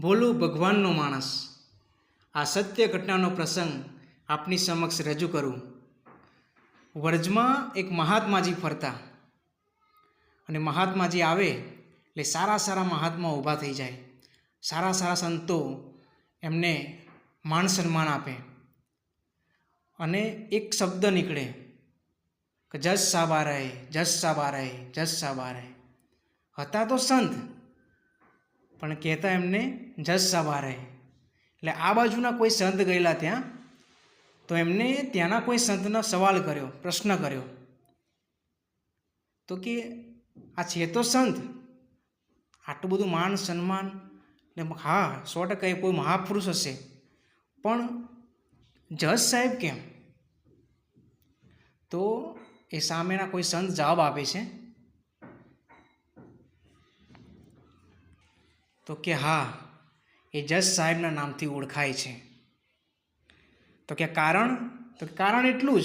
ભોલું ભગવાનનો માણસ. આ સત્ય ઘટનાનો પ્રસંગ આપની સમક્ષ રજૂ કરું. વર્જમાં એક મહાત્માજી ફરતા. અને મહાત્માજી આવે એટલે સારા સારા મહાત્મા ઊભા થઈ જાય. સારા સારા સંતો એમને માન સન્માન આપે. અને એક શબ્દ નીકળે કે જસ સાબા રહે જસ સાબા રહે જસ સાબા રહે. હતા તો સંત પણ કહેતા એમને જસ સવારે. એટલે આ બાજુના કોઈ સંત ગયેલા ત્યાં, તો એમને ત્યાંના કોઈ સંતનો સવાલ કર્યો, પ્રશ્ન કર્યો. તો કે, આ છે તો સંત? આટલું બધું માન, સન્માન? ને હા, સો ટકા એ કોઈ મહાપુરુષ હશે. પણ જજ સાહેબ કેમ? તો એ સામેના કોઈ સંત જવાબ આપે છે તો કે હા, એ જજ સાહેબના નામથી ઓળખાય છે. તો કે કારણ, તો કારણ એટલું જ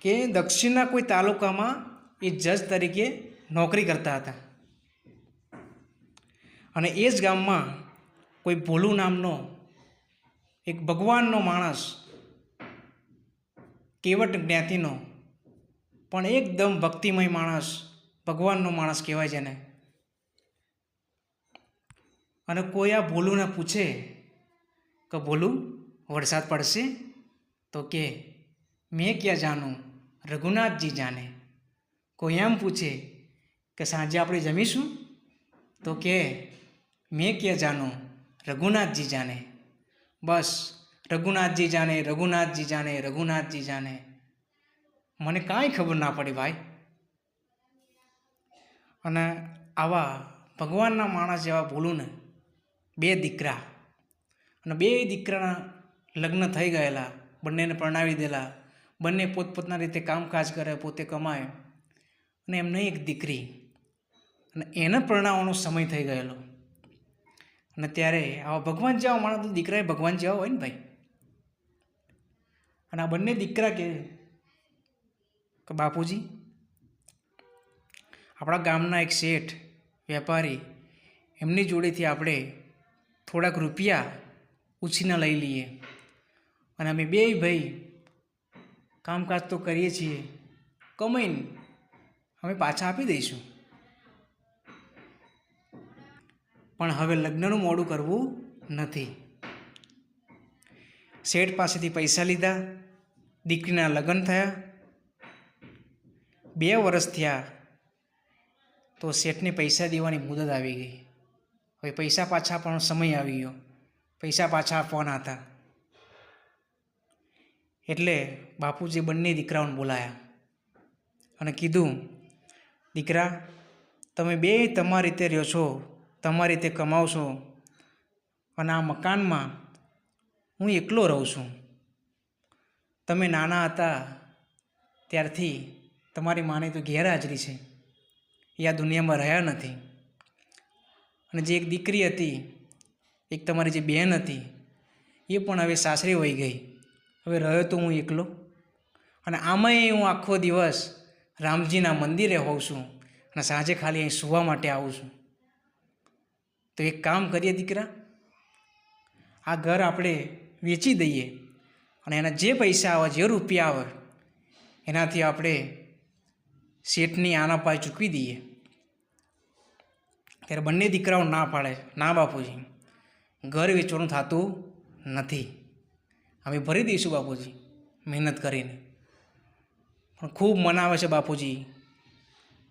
કે દક્ષિણના કોઈ તાલુકામાં એ જજ તરીકે નોકરી કરતા હતા. અને એ જ ગામમાં કોઈ ભોલું નામનો એક ભગવાનનો માણસ, કેવટ જ્ઞાતિનો, પણ એકદમ ભક્તિમય માણસ, ભગવાનનો માણસ કહેવાય છે ને અને કોઈ આ ભોલુંને પૂછે કે ભોલું, વરસાદ પડશે? તો કે, મેં ક્યાં જાણું? રઘુનાથજી જાણે. કોઈ એમ પૂછે કે સાંજે આપણે જમીશું? તો કે, મેં ક્યાં જાણું? રઘુનાથજી જાણે. બસ, રઘુનાથજી જાણે રઘુનાથજી જાણે રઘુનાથજી જાણે. મને કાંઈ ખબર ના પડી ભાઈ. અને આવા ભગવાનના માણસ જેવા ભૂલું ને બે દીકરા અને બે દીકરાના લગ્ન થઈ ગયેલા, બંનેને પરણાવી દેલા. બંને પોતપોતના રીતે કામકાજ કરે, પોતે કમાય અને એમને એક દીકરી અને એને પરણાવવાનો સમય થઈ ગયેલો. અને ત્યારે આવા ભગવાન જેવા માણસ તો દીકરા ભગવાન જેવા હોય ને ભાઈ. અને આ બંને દીકરા કે બાપુજી, આપણા ગામના એક શેઠ, વેપારી, એમની જોડેથી આપણે થોડાક રૂપિયા ઉછીના લઈ લઈએ. અને અમે બે ભાઈ કામકાજ તો કરીએ છીએ. કમાઈને અમે પાછા આપી દઈશું. પણ હવે લગ્નનું મોડું કરવું નથી. શેઠ પાસેથી પૈસા લીધા, દીકરીના લગ્ન થયા. બે વર્ષ થયા તો શેઠને પૈસા દેવાની મુદત આવી ગઈ. હવે પૈસા પાછા આપવાનો સમય આવી ગયો. પૈસા પાછા આપવાના હતા. એટલે બાપુજી બંને દીકરાઓને બોલાયા અને કીધું, દીકરા, તમે બે તમારી રીતે રહ્યો છો, તમારી રીતે કમાવશો અને આ મકાનમાં હું એકલો રહું છું. તમે નાના હતા ત્યારથી તમારી માને તો ગેરહાજરી છે. એ આ દુનિયામાં રહ્યા નથી. અને જે એક દીકરી હતી, એક તમારી જે બહેન હતી, એ પણ હવે સાસરે વહી ગઈ. હવે રહ્યો તો હું એકલો. અને આમાંય હું આખો દિવસ રામજીના મંદિરે હોઉં છું અને સાંજે ખાલી અહીં સુવા માટે આવું છું. તો એક કામ કરીએ દીકરા, આ ઘર આપણે વેચી દઈએ અને એના જે પૈસા આવે, જે રૂપિયા આવે, એનાથી આપણે શેઠની આના પાય ચૂકવી દઈએ. ત્યારે બંને દીકરાઓ ના પાડે, ના બાપુજી. ઘર વેચવાનું થતું નથી. અમે ભરી દઈશું બાપુજી, મહેનત કરીને. પણ ખૂબ મનાવે છે બાપુજી.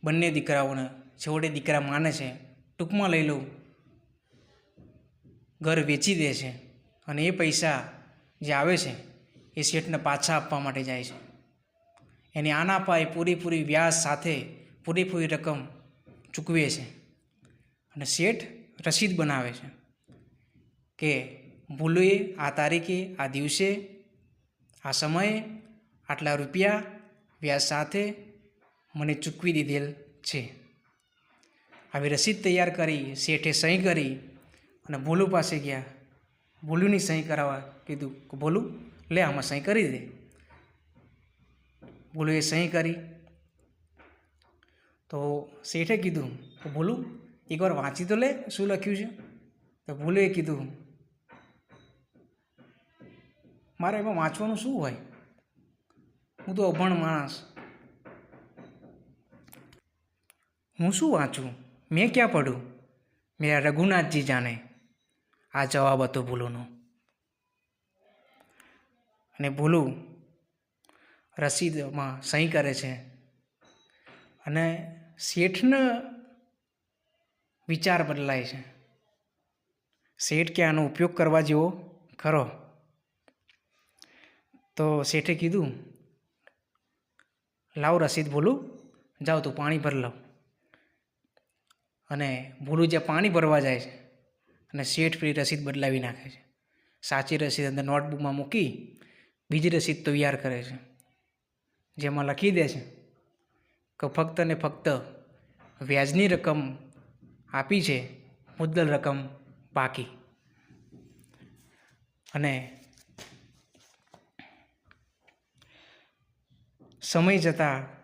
બંને દીકરાઓને, છેવટે દીકરા માને છે, ટૂંકમાં લઈ લઉં. ઘર વેચી દે છે અને એ પૈસા જે આવે છે, એ શેઠને પાછા આપવા માટે જાય છે. એની આના પાય પૂરેપૂરી વ્યાજ સાથે પૂરેપૂરી રકમ ચૂકવે છે. અને શેઠ રસીદ બનાવે છે કે ભૂલોએ આ તારીખે, આ દિવસે, આ સમયે આટલા રૂપિયા વ્યાજ સાથે મને ચૂકવી દીધેલ છે. આવી રસીદ તૈયાર કરી શેઠે સહી કરી અને ભોલુ પાસે ગયા. ભોલુની સહી કરાવવા કીધું કે, ભોલું, લે, આમાં સહી કરી દે. ભોલુએ સહી કરી. તો શેઠે કીધું કે, ભોલું એકવાર વાંચી તો લે, શું લખ્યું છે? તો ભૂલે કીધું મારે એમાં વાંચવાનું શું હોય? હું તો અભણ માણસ. હું શું વાંચું? મેં ક્યાં પડું? મેરા રઘુનાથજી જાણે. આ જવાબ હતો ભૂલોનો. અને ભૂલું રસીદમાં સહી કરે છે. અને શેઠનો વિચાર બદલાય છે. શેઠ કે આનો ઉપયોગ કરવા જેવો? ખરો. તો શેઠે કીધું, લાવ રસીદ ભૂલું જાઓ તું પાણી ભર લઉં. અને ભૂલું જે પાણી ભરવા જાય છે, અને શેઠ પેલી રસીદ બદલાવી નાખે છે. સાચી રસીદ અંદર નોટબુકમાં મૂકી, બીજી રસીદ તૈયાર કરે છે. જેમાં લખી દે છે કે ફક્ત ને ફક્ત વ્યાજની રકમ આપી છે મુદ્દલ રકમ બાકી. અને સમય જતાં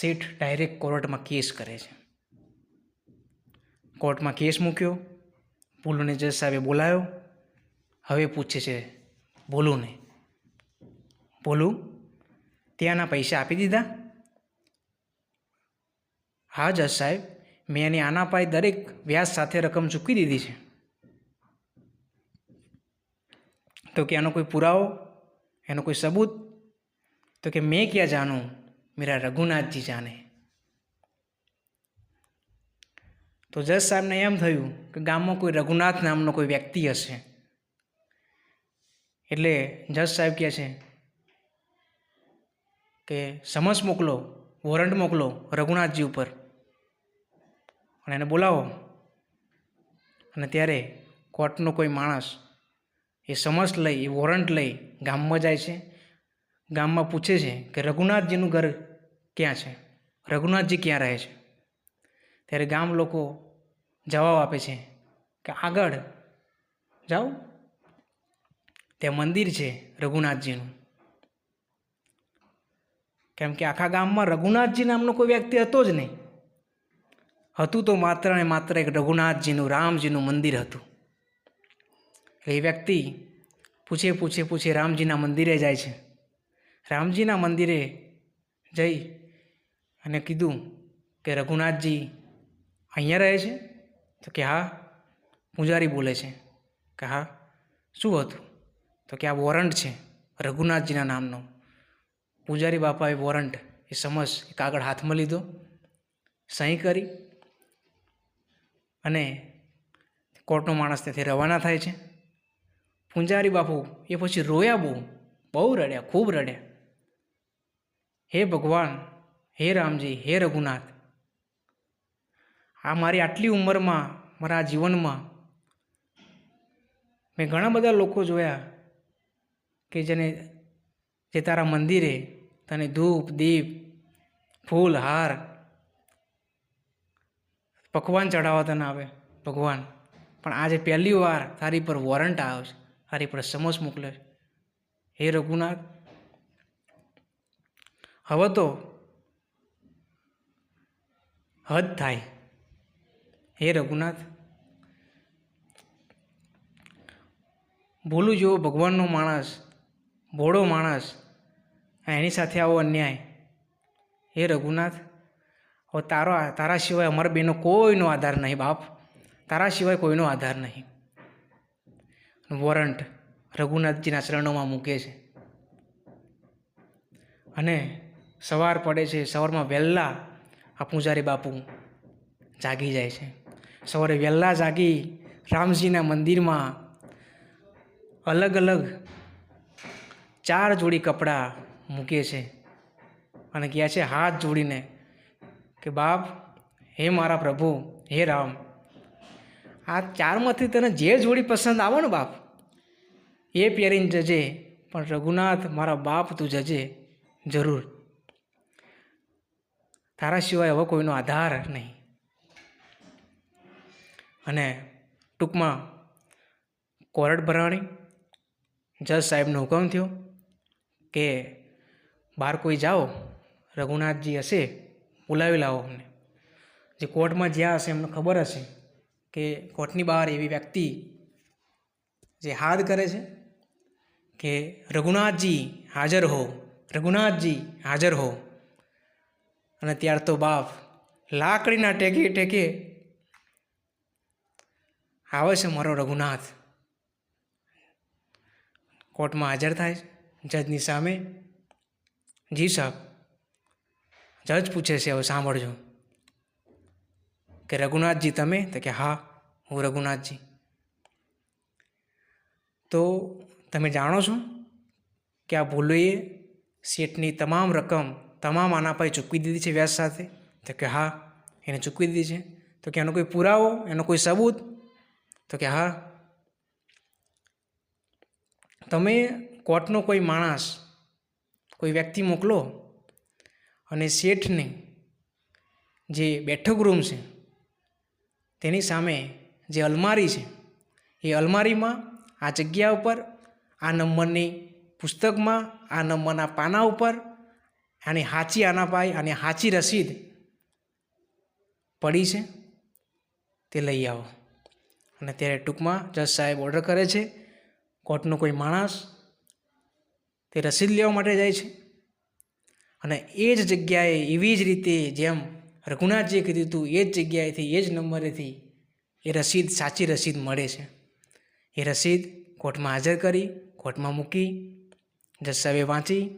શેઠ ડાયરેક્ટ કોર્ટમાં કેસ કરે છે. કોર્ટમાં કેસ મૂક્યો ભૂલુને જજ સાહેબે બોલાયો, હવે પૂછે છે, ભોલુને? ભોલું, ત્યાંના પૈસા આપી દીધા? હા જજ સાહેબ. મેં એની આના પાય દરેક વ્યાજ સાથે રકમ ચૂકવી દીધી છે. તો કે એનો કોઈ પુરાવો? એનો કોઈ સબૂત? તો કે મેં ક્યાં જાણું? મેરા રઘુનાથજી જાણે. તો જજ સાહેબને એમ થયું કે ગામમાં કોઈ રઘુનાથ નામનો કોઈ વ્યક્તિ હશે. એટલે જજ સાહેબ કહે છે કે સમસ મોકલો, વોરંટ મોકલો રઘુનાથજી ઉપર. અને એને બોલાવો. અને ત્યારે કોર્ટનો કોઈ માણસ એ સમસ લઈ, એ વોરંટ લઈ ગામમાં જાય છે. ગામમાં પૂછે છે કે રઘુનાથજીનું ઘર ક્યાં છે? રઘુનાથજી ક્યાં રહે છે? ત્યારે ગામ લોકો જવાબ આપે છે કે આગળ જાઓ. ત્યાં મંદિર છે રઘુનાથજીનું. કેમ કે આખા ગામમાં રઘુનાથજી નામનો કોઈ વ્યક્તિ હતો જ નહીં. હતું તો માત્ર ને માત્ર એક રઘુનાથજીનું, રામજીનું મંદિર હતું. એટલે એ વ્યક્તિ પૂછે પૂછે પૂછે રામજીના મંદિરે જાય છે. રામજીના મંદિરે જઈ અને કીધું કે રઘુનાથજી અહીંયા રહે છે? તો કે હા. પૂજારી બોલે છે કે હા. શું હતું? તો કે આ વોરંટ છે રઘુનાથજીના નામનો. પૂજારી બાપાએ વોરંટ, એ સમજ એ કાગળ હાથમાં લીધો. સહી કરી. અને કોર્ટનો માણસ ત્યાંથી રવાના થાય છે. પૂંજારી બાપુ એ પછી રોયા બહુ બહુ રડ્યા, ખૂબ રડ્યા. હે ભગવાન, હે રામજી, હે રઘુનાથ. આ મારી આટલી ઉંમરમાં, મારા જીવનમાં મેં ઘણા બધા લોકો જોયા કે જેને, જે તારા મંદિરે તને ધૂપ, દીપ, ફૂલ, હાર પકવાન ચડાવવા તને આવે? ભગવાન. પણ આજે પહેલી વાર તારી પર વોરંટ આવ્યો છે તારી પર સમોસ મોકલે છે. હે રઘુનાથ, હવે તો હદ થાય. હે રઘુનાથ, ભૂલું જેવો ભગવાનનો માણસ, ભોળો માણસ, એની સાથે આવો અન્યાય. હે રઘુનાથ હવે તારો તારા સિવાય અમારા બેનો કોઈનો આધાર નહીં, બાપ. તારા સિવાય કોઈનો આધાર નહીં. વોરંટ રઘુનાથજીના ચરણોમાં મૂકે છે. અને સવાર પડે છે, સવારમાં વહેલા આ પૂજારી બાપુ જાગી જાય છે. સવારે વહેલા જાગી રામજીના મંદિરમાં અલગ અલગ ચાર જોડી કપડાં મૂકે છે અને કહે છે, હાથ જોડીને કે બાપ, હે મારા પ્રભુ, હે રામ. આ ચારમાંથી તને જે જોડી પસંદ આવે ને બાપ, એ પહેરીને જજે, પણ રઘુનાથ મારા બાપ તું જજે, જરૂર. તારા સિવાય હવે કોઈનો આધાર નહીં. અને ટૂંકમાં, કોરડ ભરાણી, જજ સાહેબનો હુકમ થયો કે બહાર કોઈ જાઓ, રઘુનાથજી હશે બોલાવી લાવો અમને. જે કોર્ટમાં જ્યાં હશે એમને ખબર હશે કે કોર્ટની બહાર એવી વ્યક્તિ જે હાથ કરે છે કે રઘુનાથજી હાજર હો, રઘુનાથજી હાજર હો. અને ત્યાર તો બાપ લાકડીના ટેકે ટેકે આવે છે મારો રઘુનાથ. કોર્ટમાં હાજર થાય જજની સામે જી સાહેબ. જજ પૂછે છે, હવે સાંભળજો. કે, રઘુનાથજી, તમે? તો કે, હા, હું રઘુનાથજી. તો તમે જાણો છો કે આ ભૂલોએ શેઠની તમામ રકમ તમામ આના પર ચૂકવી દીધી છે વ્યાજ સાથે? તો કે, હા, એને ચૂકવી દીધી છે. તો કે, એનો કોઈ પુરાવો? એનો કોઈ સબૂત? તો કે, હા. તમે કોર્ટનો કોઈ માણસ, કોઈ વ્યક્તિ મોકલો અને શેઠને જે બેઠક રૂમ છે, તેની સામે જે અલમારી છે, એ અલમારીમાં આ જગ્યા ઉપર, આ નંબરની પુસ્તકમાં, આ નંબરના પાના ઉપર, આની હાચી આના પાય અને હાચી રસીદ પડી છે, તે લઈ આવો. અને ત્યારે ટૂંકમાં જજ સાહેબ ઓર્ડર કરે છે, કોર્ટનો કોઈ માણસ તે રસીદ લેવા માટે જાય છે. અને એ જ જગ્યાએ એવી જ રીતે જેમ રઘુનાથજીએ કીધું હતું, એ જ જગ્યાએથી, એ જ નંબરેથી એ રસીદ, સાચી રસીદ મળે છે. એ રસીદ કોર્ટમાં હાજર કરી, કોર્ટમાં મૂકી, જજ સાહેબે વાંચી,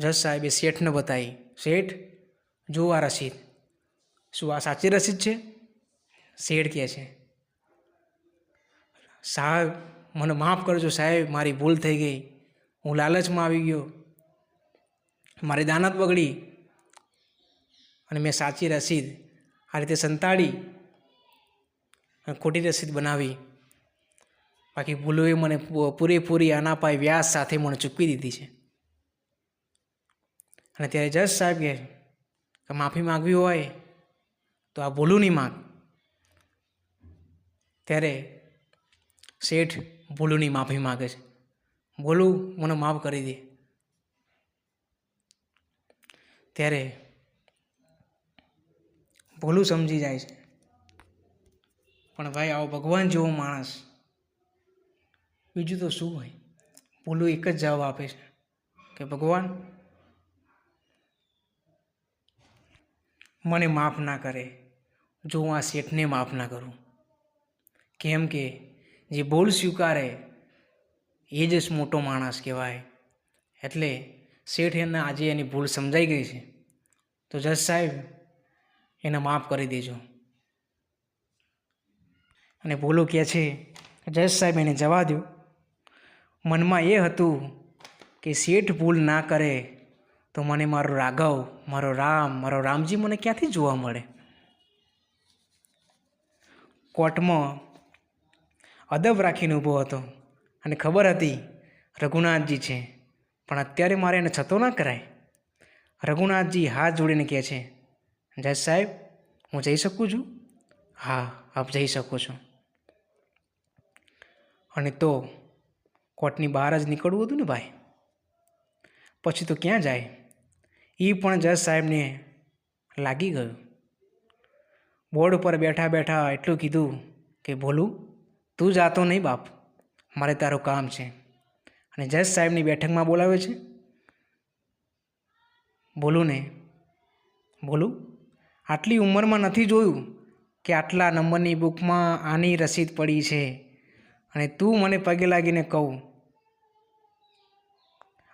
જજ સાહેબે શેઠને બતાવી, શેઠ, જો આ રસીદ. શું આ સાચી રસીદ છે? શેઠ કહે છે. સાહેબ, મને માફ કરજો સાહેબ, મારી ભૂલ થઈ ગઈ. હું લાલચમાં આવી ગયો. મારી દાનત બગડી અને મેં સાચી રસીદ આ રીતે સંતાડી અને ખોટી રસીદ બનાવી. બાકી ભૂલોએ મને પૂરેપૂરી આના પાય વ્યાજ સાથે મને ચૂકવી દીધી છે. અને ત્યારે જજ સાહેબ કે માફી માગવી હોય તો આ ભૂલુની માગ. ત્યારે શેઠ ભૂલુની માફી માગે છે. ભૂલું મને માફ કરી દે. ત્યારે ભોલું સમજી જાય છે. પણ ભાઈ, આવો ભગવાન જેવો માણસ, બીજું તો શું હોય? ભોલું એક જ જવાબ આપે છે કે, ભગવાન, મને માફ ના કરે. જો હું આ શેઠને માફ ના કરું. કેમ કે જે ભૂલ સ્વીકારે, એ જ મોટો માણસ કહેવાય. એટલે શેઠ એને આજે એની ભૂલ સમજાઈ ગઈ છે. તો જજ સાહેબ, એને માફ કરી દેજો. અને ભૂલો કહે છે, જજ સાહેબ એને જવા દો મનમાં એ હતું કે શેઠ ભૂલ ના કરે તો મને મારો રાઘવ, મારો રામ, મારો રામજી મને ક્યાંથી જોવા મળે? કોર્ટમાં અદબ રાખીને ઊભો હતો અને ખબર હતી રઘુનાથજી છે. પણ અત્યારે મારે એને છતો ના કરાય. રઘુનાથજી હાથ જોડીને કહે છે, જજ સાહેબ, હું જઈ શકું છું? હા, આપ જઈ શકો છો. અને તો કોર્ટની બહાર જ નીકળવું હતું ને ભાઈ? પછી તો ક્યાં જાય? એ પણ જજ સાહેબને લાગી ગયું. બોર્ડ ઉપર બેઠા બેઠા એટલું કીધું કે, ભોલું, તું જાતો નહીં બાપ. મારે તારું કામ છે. અને જજ સાહેબની બેઠકમાં બોલાવે છે? બોલું ને. બોલું. આટલી ઉંમરમાં નથી જોયું કે આટલા નંબરની બુકમાં આની રસીદ પડી છે. અને તું મને પગે લાગીને કહું.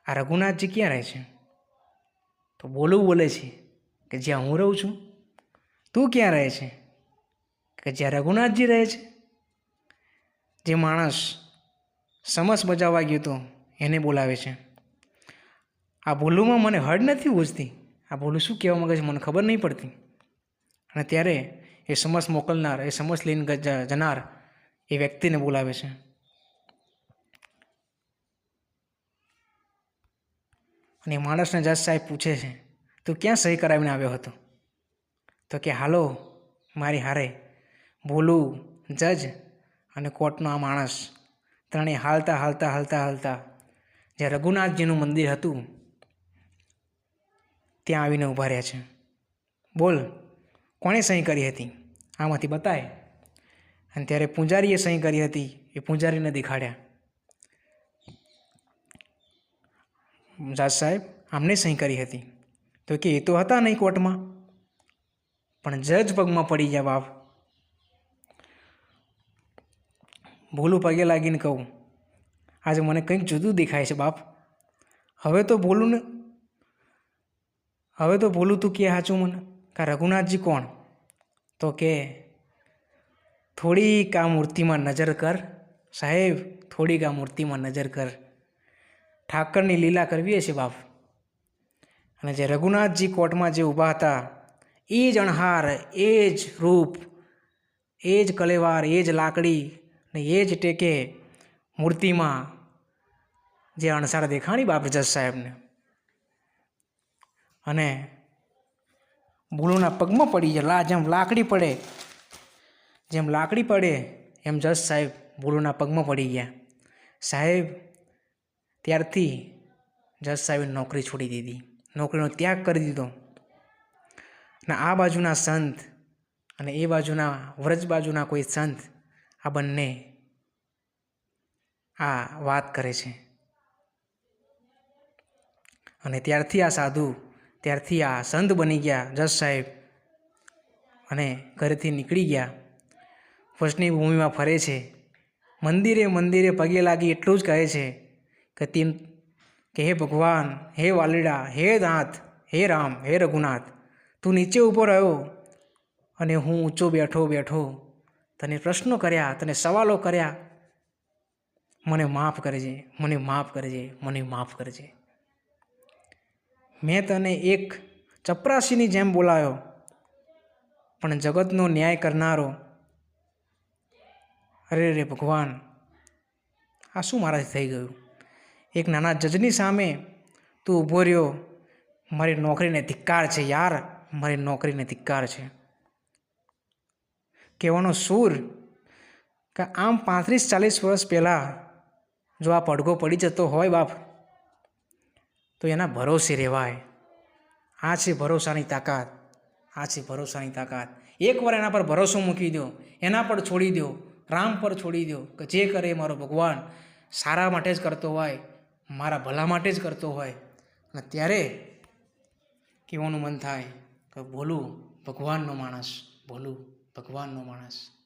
આ રઘુનાથજી ક્યાં રહે છે? તો બોલવું બોલે છે કે જ્યાં હું રહું છું. તું ક્યાં રહે છે? કે જ્યાં રઘુનાથજી રહે છે? જે માણસ સમસ બજાવવા ગયો તો એને બોલાવે છે. આ ભૂલુંમાં મને હડ નથી ઉજતી આ ભૂલું શું કહેવા માગે છે મને ખબર નહીં પડતી. અને ત્યારે એ સમસ મોકલનાર, એ સમસ લઈને જનાર એ વ્યક્તિને બોલાવે છે. અને એ માણસને જજ સાહેબ પૂછે છે, તું ક્યાં સહી કરાવીને આવ્યો હતો? તો કે, હાલો, મારી હારે ભૂલું જજ અને કોર્ટનો આ માણસ ત્રણેય હાલતા હાલતા હાલતા હાલતા જે રઘુનાથજીનું મંદિર હતું, ત્યાં આવીને ઊભા રહ્યા છે. બોલ, કોણે સહી કરી હતી? આમાંથી બતાય. અને ત્યારે પૂંજારીએ સહી કરી હતી, એ પૂંજારીને દેખાડ્યા. જાજ સાહેબ, આમને સહી કરી હતી. તો કે એ તો હતા નહીં કોર્ટમાં? પણ જજ પગમાં પડી ગયા બાપ. ભૂલું પગે લાગીને કહું, આજે મને કંઈક જુદું દેખાય છે બાપ. હવે તો બોલું ને હવે તો બોલું તું કે સાચું મને? કા રઘુનાથજી કોણ? તો કે, થોડીક આ મૂર્તિમાં નજર કર. સાહેબ, થોડીક આ મૂર્તિમાં નજર કર. ઠાકરની લીલા કરવી છે બાપ. અને જે રઘુનાથજી કોર્ટમાં જે ઊભા હતા, એ જ અણહાર, એ જ રૂપ, એ જ કલેવાર, એ જ લાકડી ને એ જ ટેકે મૂર્તિમાં જે અણસાર દેખાણી બાપ જજ સાહેબને. અને ભૂલોના પગમાં પડી જાય, લા જેમ લાકડી પડે, જેમ લાકડી પડે, એમ જજ સાહેબ ભૂલોના પગમાં પડી ગયા. સાહેબ, ત્યારથી જજ સાહેબે નોકરી છોડી દીધી. નોકરીનો ત્યાગ કરી દીધો. અને આ બાજુના સંત અને એ બાજુના વ્રજ બાજુના કોઈ સંત આ બંને આ વાત કરે છે. અને ત્યારથી આ સાધુ, ત્યારથી આ સંત બની ગયા, જજ સાહેબ. અને ઘરેથી નીકળી ગયા. વચની ભૂમિમાં ફરે છે. મંદિરે મંદિરે પગે લાગી એટલું જ કહે છે કે તેમ કે, હે ભગવાન, હે વાલીડા, હે નાથ હે રામ, હે રઘુનાથ, તું નીચે ઉપર રહ્યો અને હું ઊંચો બેઠો બેઠો તને પ્રશ્નો કર્યા, તને સવાલો કર્યા, મને માફ કરજે, મને માફ કરજે, મને માફ કરજે. મેં તને એક ચપરાસીની જેમ બોલાયો, પણ જગતનો ન્યાય કરનારો, અરે રે ભગવાન, આ શું મારાથી થઈ ગયું? એક નાના જજની સામે તું ઊભો રહ્યો, મારી નોકરીને ધિક્કાર છે યાર, મારી નોકરીને ધિક્કાર છે. કહેવાનો સૂર? કે આમ પાંત્રીસ ચાલીસ વર્ષ પહેલાં જો આ પડઘો પડી જતો હોય બાપ, તો એના ભરોસે રહેવાય. આ છે ભરોસાની તાકાત. આ છે ભરોસાની તાકાત. એકવાર એના પર ભરોસો મૂકી દો. એના પર છોડી દો. રામ પર છોડી દો કે જે કરે મારો ભગવાન, સારા માટે જ કરતો હોય, મારા ભલા માટે જ કરતો હોય. અને ત્યારે કહેવાનું મન થાય કે બોલું ભગવાનનો માણસ, બોલું. ભગવાનનો માણસ.